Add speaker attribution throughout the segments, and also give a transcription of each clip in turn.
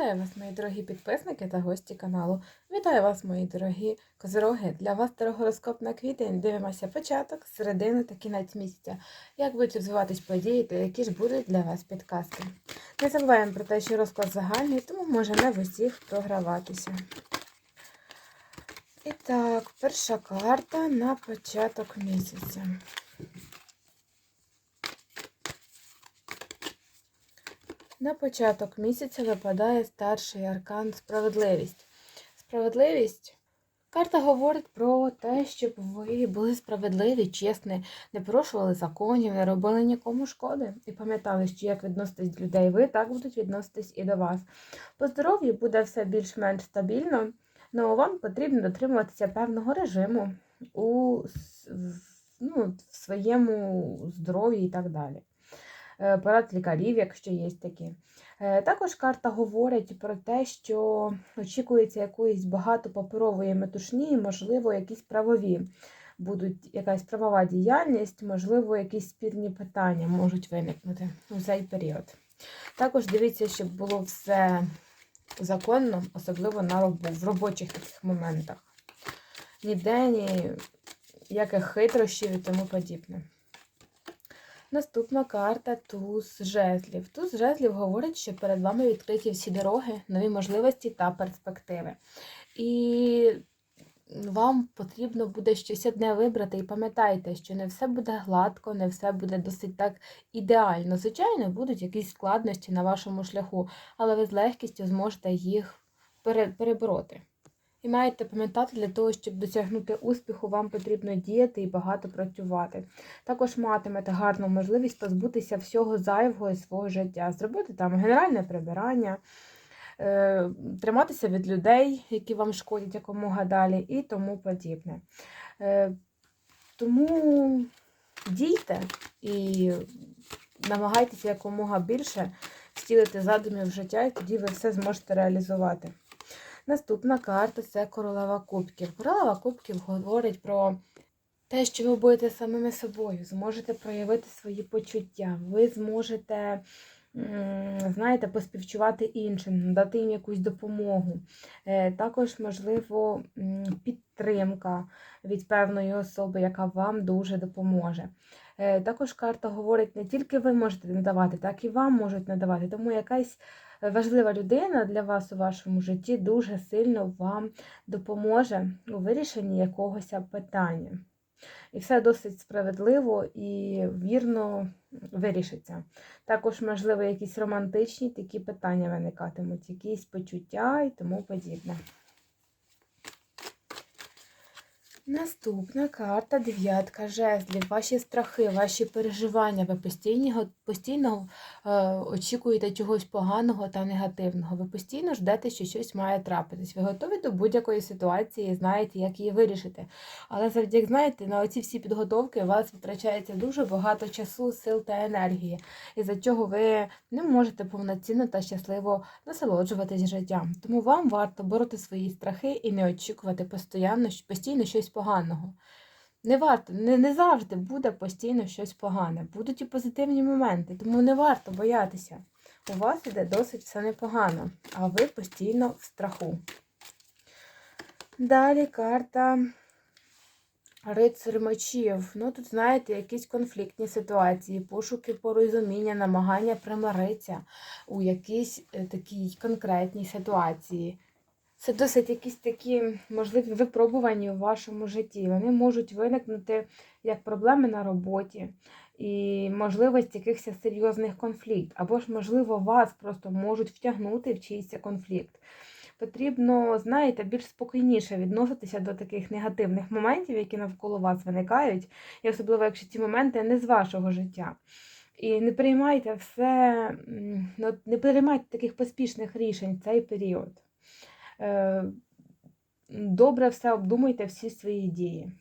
Speaker 1: Вітаю вас, мої дорогі підписники та гості каналу. Вітаю вас, мої дорогі козироги. Для вас дорогороскоп на квітень. Дивимося початок, середину та кінець місяця. Як будуть розвиватись події та які ж будуть для вас підказки. Не забуваємо про те, що розклад загальний, тому може не в усіх програватися. І так, перша карта на початок місяця. На початок місяця випадає старший аркан справедливість. Справедливість. Карта говорить про те, щоб ви були справедливі, чесні, не порушували законів, не робили нікому шкоди. І пам'ятали, що як відноситесь до людей, ви так будуть відноситись і до вас. По здоров'ю буде все більш-менш стабільно, але вам потрібно дотримуватися певного режиму у ну, в своєму здоров'ї і так далі. Е, порад лікарів, якщо є такі. Е, також карта говорить про те, що очікується якоїсь багато паперової метушні, можливо, якісь правові. Будуть якась правова діяльність, можливо, якісь спірні питання можуть виникнути у цей період. Також дивіться, щоб було все законно, особливо на робу, в робочих таких моментах. Ніде ніяких хитрощів і тому подібне. Наступна карта туз жезлів. Туз жезлів говорить, що перед вами відкриті всі дороги, нові можливості та перспективи. І вам потрібно буде щось одне вибрати. І пам'ятайте, що не все буде гладко, не все буде досить так ідеально. Звичайно, будуть якісь складності на вашому шляху, але ви з легкістю зможете їх перебороти. І маєте пам'ятати, для того, щоб досягнути успіху, вам потрібно діяти і багато працювати. Також матимете гарну можливість позбутися всього зайвого із свого життя, зробити там генеральне прибирання, е, триматися від людей, які вам шкодять якомога далі, і тому подібне. Е, тому дійте і намагайтеся якомога більше втілити задумів в життя, і тоді ви все зможете реалізувати. Наступна карта це королева кубків. Королева кубків говорить про те, що ви будете самими собою, зможете проявити свої почуття, ви зможете, знаєте, поспівчувати іншим, дати їм якусь допомогу. Е, також, можливо, підтримка від певної особи, яка вам дуже допоможе. Е, також карта говорить, не тільки ви можете надавати, так і вам можуть надавати. Тому якась важлива людина для вас у вашому житті дуже сильно вам допоможе у вирішенні якогось питання. І все досить справедливо і вірно вирішиться. Також, можливо, якісь романтичні такі питання виникатимуть, якісь почуття і тому подібне. Наступна карта дев'ятка жезлів. Ваші страхи, ваші переживання. Ви постійно постійно е, очікуєте чогось поганого та негативного. Ви постійно ждете, що щось має трапитись. Ви готові до будь-якої ситуації знаєте, як її вирішити. Але завдяки знаєте, на оці всі підготовки у вас витрачається дуже багато часу, сил та енергії, із за чого ви не можете повноцінно та щасливо насолоджуватись життям. Тому вам варто бороти свої страхи і не очікувати постійно, постійно щось поганого. Не варто, не, не завжди буде постійно щось погане. Будуть і позитивні моменти, тому не варто боятися. У вас іде досить все непогано, а ви постійно в страху. Далі карта рицар мечів. Ну, тут, знаєте, якісь конфліктні ситуації, пошуки порозуміння, намагання примиритися у якійсь е, такій конкретній ситуації. Це досить якісь такі можливі випробування у вашому житті. Вони можуть виникнути як проблеми на роботі і можливість якихось серйозних конфліктів. Або ж, можливо, вас просто можуть втягнути в чийсь конфлікт. Потрібно, знаєте, більш спокійніше відноситися до таких негативних моментів, які навколо вас виникають, і особливо, якщо ці моменти не з вашого життя. І не приймайте все, ну, не приймайте таких поспішних рішень в цей період. Е, добре все обдумуйте всі свої дії.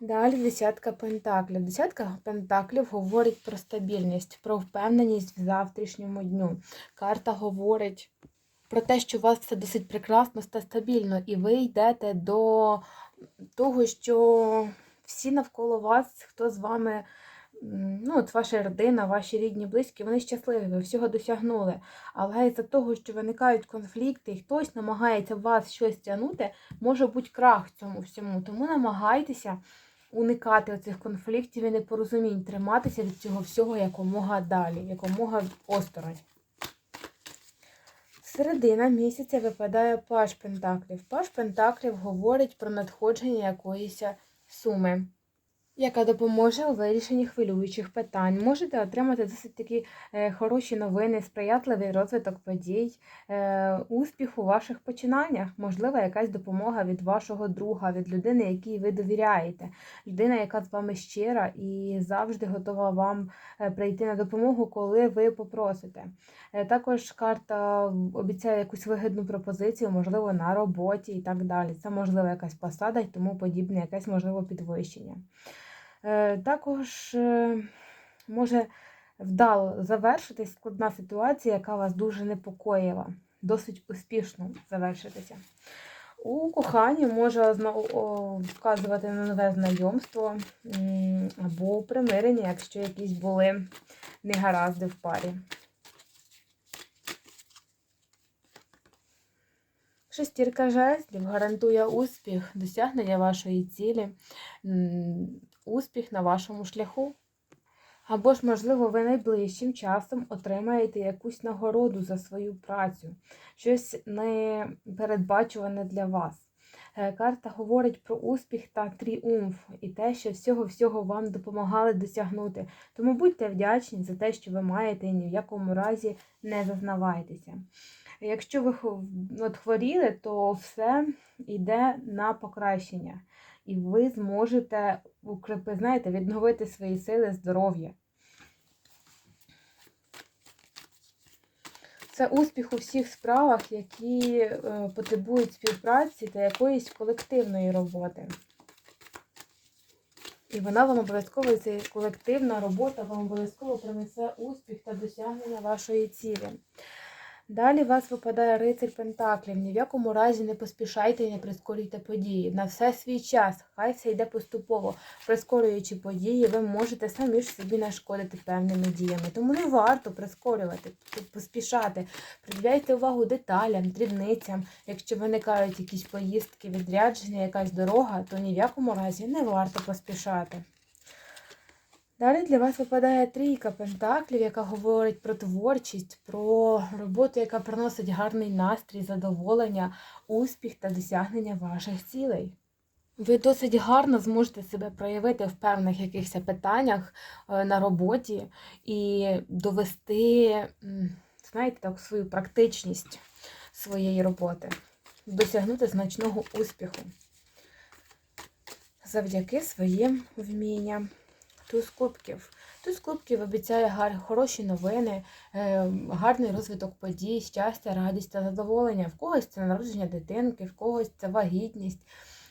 Speaker 1: Далі десятка пентаклів. Десятка пентаклів говорить про стабільність, про впевненість в завтрашньому дню. Карта говорить про те, що у вас все досить прекрасно та стабільно, і ви йдете до того, що всі навколо вас, хто з вами ну, от ваша родина, ваші рідні, близькі, вони щасливі, ви всього досягнули. Але із-за того, що виникають конфлікти, і хтось намагається вас щось тягнути, може бути крах цьому всьому. Тому намагайтеся уникати оцих конфліктів і непорозумінь, триматися від цього всього якомога далі, якомога осторонь. Середина місяця випадає паш пентаклів. Паш пентаклів говорить про надходження якоїсь суми, яка допоможе у вирішенні хвилюючих питань. Можете отримати досить такі е, хороші новини, сприятливий розвиток подій, е, успіх у ваших починаннях, можливо, якась допомога від вашого друга, від людини, якій ви довіряєте, людина, яка з вами щира і завжди готова вам е, прийти на допомогу, коли ви попросите. Також карта обіцяє якусь вигідну пропозицію, можливо, на роботі і так далі. Це можливо якась посада і тому подібне, якесь можливо підвищення. Е, Також е, може вдало завершитись складна ситуація, яка вас дуже непокоїла, досить успішно завершитися. У коханні може вказувати на нове знайомство або примирення, якщо якісь були негаразди в парі. Шестірка жезлів гарантує успіх, досягнення вашої цілі, успіх на вашому шляху. Або ж, можливо, ви найближчим часом отримаєте якусь нагороду за свою працю, щось непередбачуване для вас. Е, Карта говорить про успіх та тріумф і те, що всього-всього вам допомагали досягнути. Тому будьте вдячні за те, що ви маєте, і ні в якому разі не зазнавайтеся. Якщо ви от хворіли, то все йде на покращення. І ви зможете знаєте, відновити свої сили, здоров'я. Це успіх у всіх справах, які е, потребують співпраці та якоїсь колективної роботи. І вона вам обов'язково, ця колективна робота вам обов'язково принесе успіх та досягнення вашої цілі. Далі вас випадає рицарь Пентаклів. Ні в якому разі не поспішайте і не прискорюйте події. На все свій час, хай все йде поступово. Прискорюючи події, ви можете самі ж собі нашкодити певними діями. Тому не варто прискорювати, поспішати. Приділяйте увагу деталям, дрібницям. Якщо виникають якісь поїздки, відрядження, якась дорога, то ні в якому разі не варто поспішати. Далі для вас випадає трійка пентаклів, яка говорить про творчість, про роботу, яка приносить гарний настрій, задоволення, успіх та досягнення ваших цілей. Ви досить гарно зможете себе проявити в певних якихось питаннях е, на роботі і довести, знаєте, так, свою практичність своєї роботи, досягнути значного успіху завдяки своїм вмінням. Туз кубків. Туз кубків обіцяє гар, хороші новини, е, гарний розвиток подій, щастя, радість та задоволення. В когось це народження дитинки, в когось це вагітність,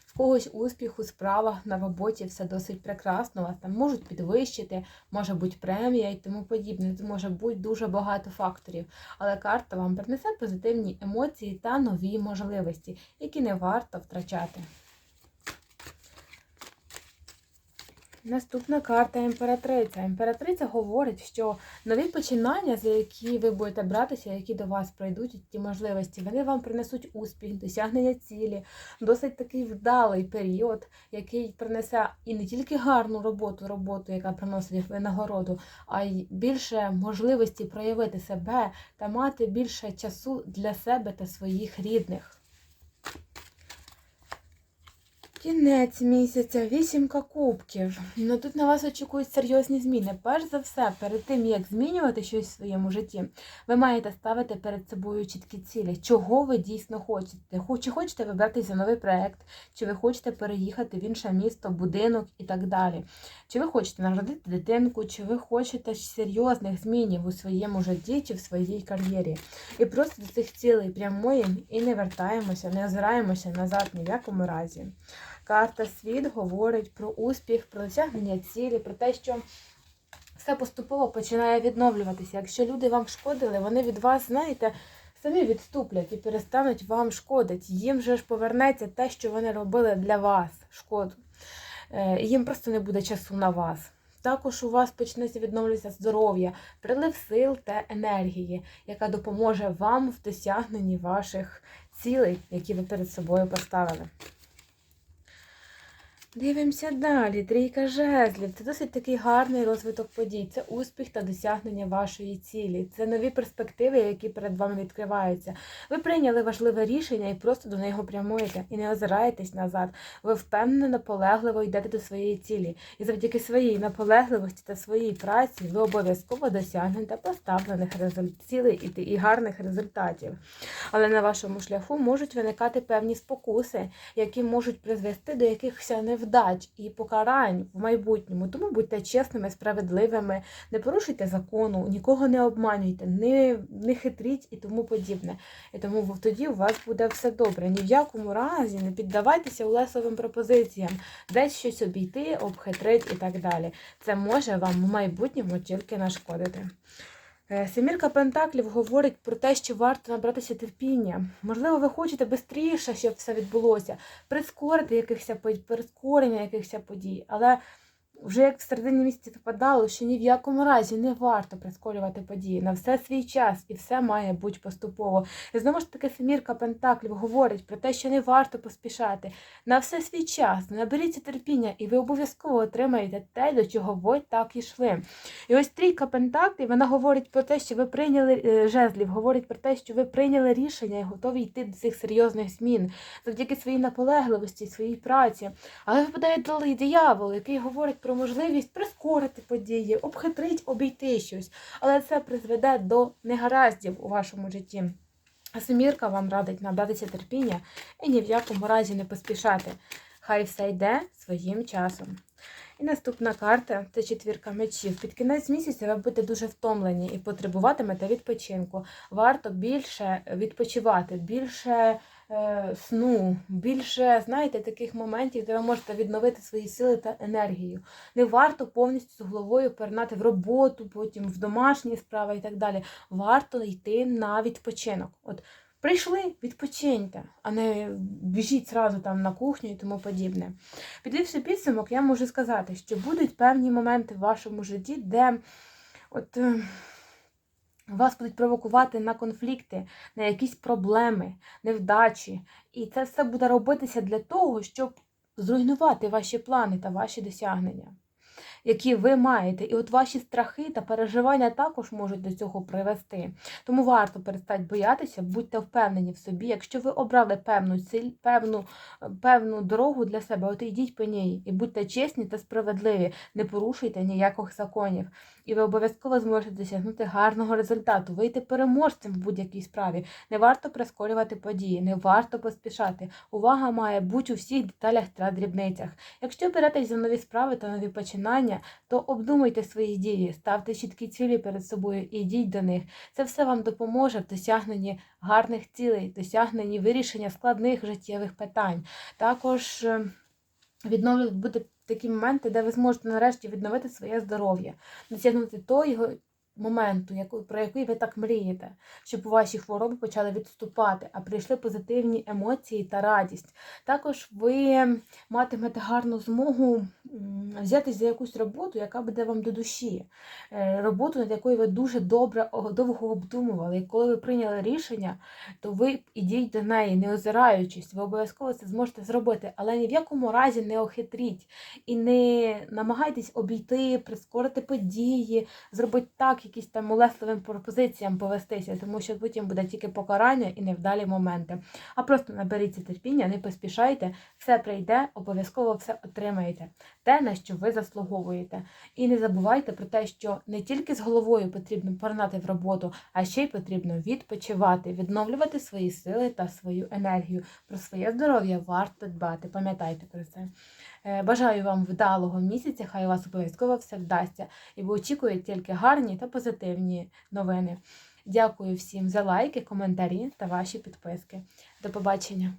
Speaker 1: в когось успіх у справах на роботі, все досить прекрасно. Вас там можуть підвищити, може бути премія і тому подібне. Це може бути дуже багато факторів. Але карта вам принесе позитивні емоції та нові можливості, які не варто втрачати. Наступна карта імператриця. Імператриця говорить, що нові починання, за які ви будете братися, які до вас прийдуть, ті можливості, вони вам принесуть успіх, досягнення цілі, досить такий вдалий період, який принесе і не тільки гарну роботу, роботу, яка приносить винагороду, а й більше можливості проявити себе та мати більше часу для себе та своїх рідних. Кінець місяця, вісімка кубків. Ну тут на вас очікують серйозні зміни. Перш за все, перед тим як змінювати щось в своєму житті, ви маєте ставити перед собою чіткі цілі, чого ви дійсно хочете. Чи хочете вибратися новий проект, чи ви хочете переїхати в інше місто, будинок і так далі. Чи ви хочете народити дитинку, чи ви хочете серйозних змінів у своєму житті чи в своїй кар'єрі. І просто до цих цілей прямуємо і не вертаємося, не озираємося назад ні в якому разі. Карта світ говорить про успіх, про досягнення цілі, про те, що все поступово починає відновлюватися. Якщо люди вам шкодили, вони від вас, знаєте, самі відступлять і перестануть вам шкодити. Їм же ж повернеться те, що вони робили для вас, шкоду. Е, Їм просто не буде часу на вас. Також у вас почнеться відновлюватися здоров'я, прилив сил та енергії, яка допоможе вам в досягненні ваших цілей, які ви перед собою поставили. Дивимося далі. Трійка жезлів. Це досить такий гарний розвиток подій. Це успіх та досягнення вашої цілі. Це нові перспективи, які перед вами відкриваються. Ви прийняли важливе рішення і просто до нього прямуєте. І не озираєтесь назад. Ви впевнено, наполегливо йдете до своєї цілі. І завдяки своїй наполегливості та своїй праці ви обов'язково досягнете поставлених цілей і, і гарних результатів. Але на вашому шляху можуть виникати певні спокуси, які можуть призвести до якихось невдач і покарань в майбутньому. Тому будьте чесними, справедливими, не порушуйте закону, нікого не обманюйте, не, не хитріть і тому подібне. І тому тоді у вас буде все добре. Ні в якому разі не піддавайтеся улесовим пропозиціям, десь щось обійти, обхитрить і так далі. Це може вам в майбутньому тільки нашкодити. Е, Семірка Пентаклів говорить про те, що варто набратися терпіння. Можливо, ви хочете швидше, щоб все відбулося, прискорити якихось прискорення якихось подій, але вже як в середині місяця випадало, що ні в якому разі не варто прискорювати події на все свій час, і все має бути поступово. І знову ж таки, Семірка Пентаклів говорить про те, що не варто поспішати на все свій час. Наберіться терпіння, і ви обов'язково отримаєте те, до чого ви так йшли. І ось трійка Пентаклів, вона говорить про те, що ви прийняли е, жезлів, говорить про те, що ви прийняли рішення і готові йти до цих серйозних змін завдяки своїй наполегливості, своїй праці. Але випадає далі диявол, який говорить про можливість прискорити події, обхитрить, обійти щось. Але це призведе до негараздів у вашому житті. А вам радить набратися терпіння і ні в якому разі не поспішати. Хай все йде своїм часом. І наступна карта це четвірка мечів. Під кінець місяця ви будете дуже втомлені і потребуватимете відпочинку. Варто більше відпочивати, більше сну, більше, знаєте, таких моментів, де ви можете відновити свої сили та енергію. Не варто повністю з головою перенати в роботу, потім в домашні справи і так далі. Варто йти на відпочинок. От Прийшли, відпочиньте, а не біжіть зразу там на кухню і тому подібне. Підвівши підсумок, я можу сказати, що будуть певні моменти в вашому житті, де от е, вас будуть провокувати на конфлікти, на якісь проблеми, невдачі. І це все буде робитися для того, щоб зруйнувати ваші плани та ваші досягнення які ви маєте. І от ваші страхи та переживання також можуть до цього привести. Тому варто перестати боятися, будьте впевнені в собі. Якщо ви обрали певну ціль, певну, певну дорогу для себе, от йдіть по ній і будьте чесні та справедливі, не порушуйте ніяких законів. І ви обов'язково зможете досягнути гарного результату, вийти переможцем в будь-якій справі. Не варто прискорювати події, не варто поспішати. Увага має бути у всіх деталях та дрібницях. Якщо беретесь за нові справи та нові починання, то обдумуйте свої дії, ставте чіткі цілі перед собою і йдіть до них. Це все вам допоможе в досягненні гарних цілей, досягненні вирішення складних життєвих питань. Також е, відновлювати такі моменти, де ви зможете нарешті відновити своє здоров'я, досягнути того моменту, про який ви так мрієте, щоб ваші хвороби почали відступати, а прийшли позитивні емоції та радість. Також ви матимете гарну змогу взятись за якусь роботу, яка буде вам до душі, е, роботу, над якою ви дуже добре довго обдумували. І коли ви прийняли рішення, то ви ідіть до неї, не озираючись, ви обов'язково це зможете зробити, але ні в якому разі не охитріть і не намагайтесь обійти, прискорити події, зробити так, якісь там улесливим пропозиціям повестися, тому що потім буде тільки покарання і невдалі моменти. А просто наберіться терпіння, не поспішайте, все прийде, обов'язково все отримаєте те, на що ви заслуговуєте. І не забувайте про те, що не тільки з головою потрібно порнати в роботу, а ще й потрібно відпочивати, відновлювати свої сили та свою енергію. Про своє здоров'я варто дбати. Пам'ятайте про це. Е, бажаю вам вдалого місяця, хай у вас обов'язково все вдасться. І ви очікуєте тільки гарні та позитивні новини. Дякую всім за лайки, коментарі та ваші підписки. До побачення!